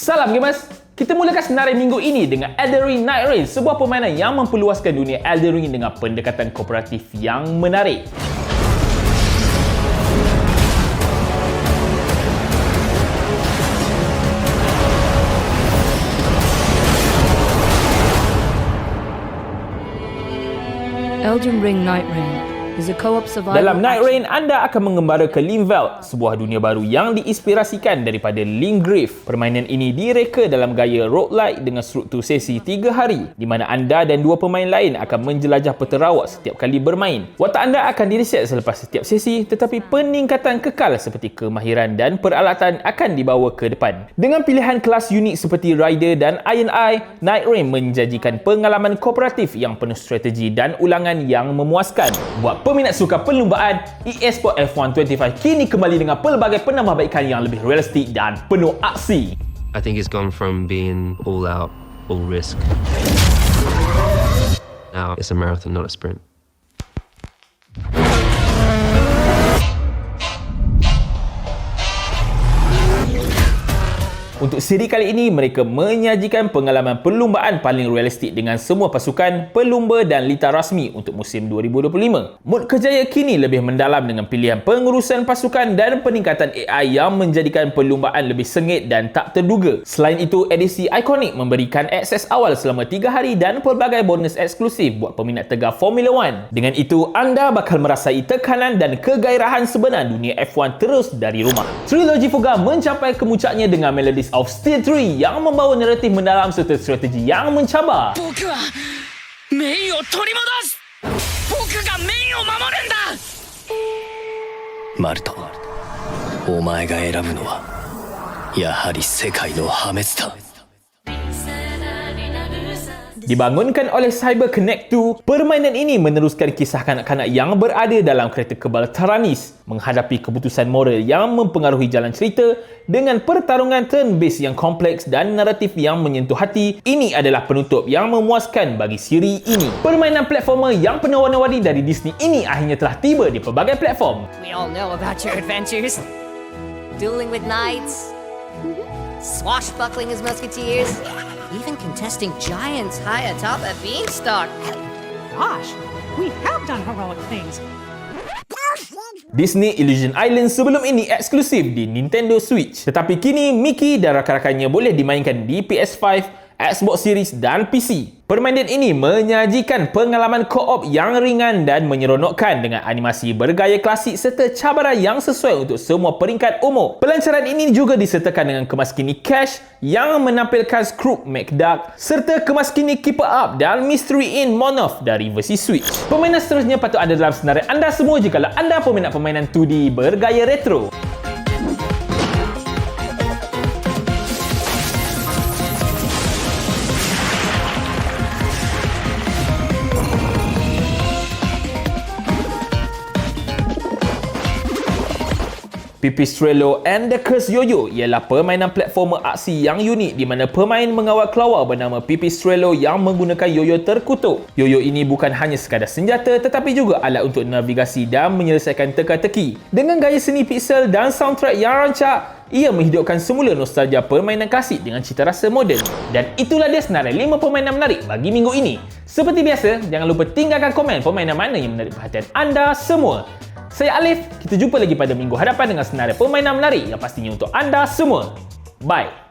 Salam gamers! Kita mulakan senarai minggu ini dengan Elden Ring Night Rain, sebuah permainan yang memperluaskan dunia Elden Ring dengan pendekatan kooperatif yang menarik. Elden Ring Night Rain Dalam Night Rain, anda akan mengembara ke Limveld, sebuah dunia baru yang diinspirasikan daripada Limgrave. Permainan ini direka dalam gaya roguelike dengan struktur sesi 3 hari, di mana anda dan dua pemain lain akan menjelajah peta rawak setiap kali bermain. Watak anda akan direset selepas setiap sesi, tetapi peningkatan kekal seperti kemahiran dan peralatan akan dibawa ke depan. Dengan pilihan kelas unik seperti Rider dan Iron Eye, Night Rain menjanjikan pengalaman kooperatif yang penuh strategi dan ulangan yang memuaskan. Buat peminat suka perlumbaan, EA Sport F1 25 kini kembali dengan pelbagai penambahbaikan yang lebih realistik dan penuh aksi. I think it's gone from being all out, all risk. Now it's a marathon, not a sprint. Untuk siri kali ini, mereka menyajikan pengalaman perlumbaan paling realistik dengan semua pasukan, pelumba dan lita rasmi untuk musim 2025. Mod Kejaya kini lebih mendalam dengan pilihan pengurusan pasukan dan peningkatan AI yang menjadikan perlumbaan lebih sengit dan tak terduga. Selain itu, edisi Iconic memberikan akses awal selama 3 hari dan pelbagai bonus eksklusif buat peminat tegar Formula One. Dengan itu, anda bakal merasai tekanan dan kegairahan sebenar dunia F1 terus dari rumah. Trilogi Fuga mencapai kemuncaknya dengan Melodies of Steel 3 yang membawa naratif mendalam serta strategi yang mencabar. 僕はメイを取り戻す僕がメイを守るんだマルトお前が選ぶのはやはり世界の破滅だ Dibangunkan oleh Cyber Connect 2, permainan ini meneruskan kisah kanak-kanak yang berada dalam kereta kebal Taranis menghadapi keputusan moral yang mempengaruhi jalan cerita dengan pertarungan turn-based yang kompleks dan naratif yang menyentuh hati. Ini adalah penutup yang memuaskan bagi siri ini. Permainan platformer yang penuh warna-warni dari Disney ini akhirnya telah tiba di pelbagai platform. We all know about your adventures. Dueling with knights, swashbuckling as musketeers, even contesting giants high atop a beanstalk. Gosh, we have done heroic things. Disney Illusion Island sebelum ini eksklusif di Nintendo Switch. Tetapi kini Mickey dan rakan-rakannya boleh dimainkan di PS5, Xbox Series dan PC. Permainan ini menyajikan pengalaman co-op yang ringan dan menyeronokkan dengan animasi bergaya klasik serta cabaran yang sesuai untuk semua peringkat umur. Pelancaran ini juga disertakan dengan kemaskini Cash yang menampilkan Scrooge McDuck serta kemaskini Keeper Up dan Mystery in Monoth dari versi Switch. Permainan seterusnya patut ada dalam senarai anda semua jika anda peminat permainan 2D bergaya retro. Pipistrello and the Curse Yo-Yo ialah permainan platformer aksi yang unik di mana pemain mengawal kelawar bernama Pipistrello yang menggunakan yoyo terkutuk. Yoyo ini bukan hanya sekadar senjata tetapi juga alat untuk navigasi dan menyelesaikan teka-teki. Dengan gaya seni pixel dan soundtrack yang rancak, ia menghidupkan semula nostalgia permainan klasik dengan cita rasa moden. Dan itulah dia senarai 5 permainan menarik bagi minggu ini. Seperti biasa, jangan lupa tinggalkan komen permainan mana yang menarik perhatian anda semua. Saya Alif, kita jumpa lagi pada minggu hadapan dengan senarai permainan menarik yang pastinya untuk anda semua. Bye.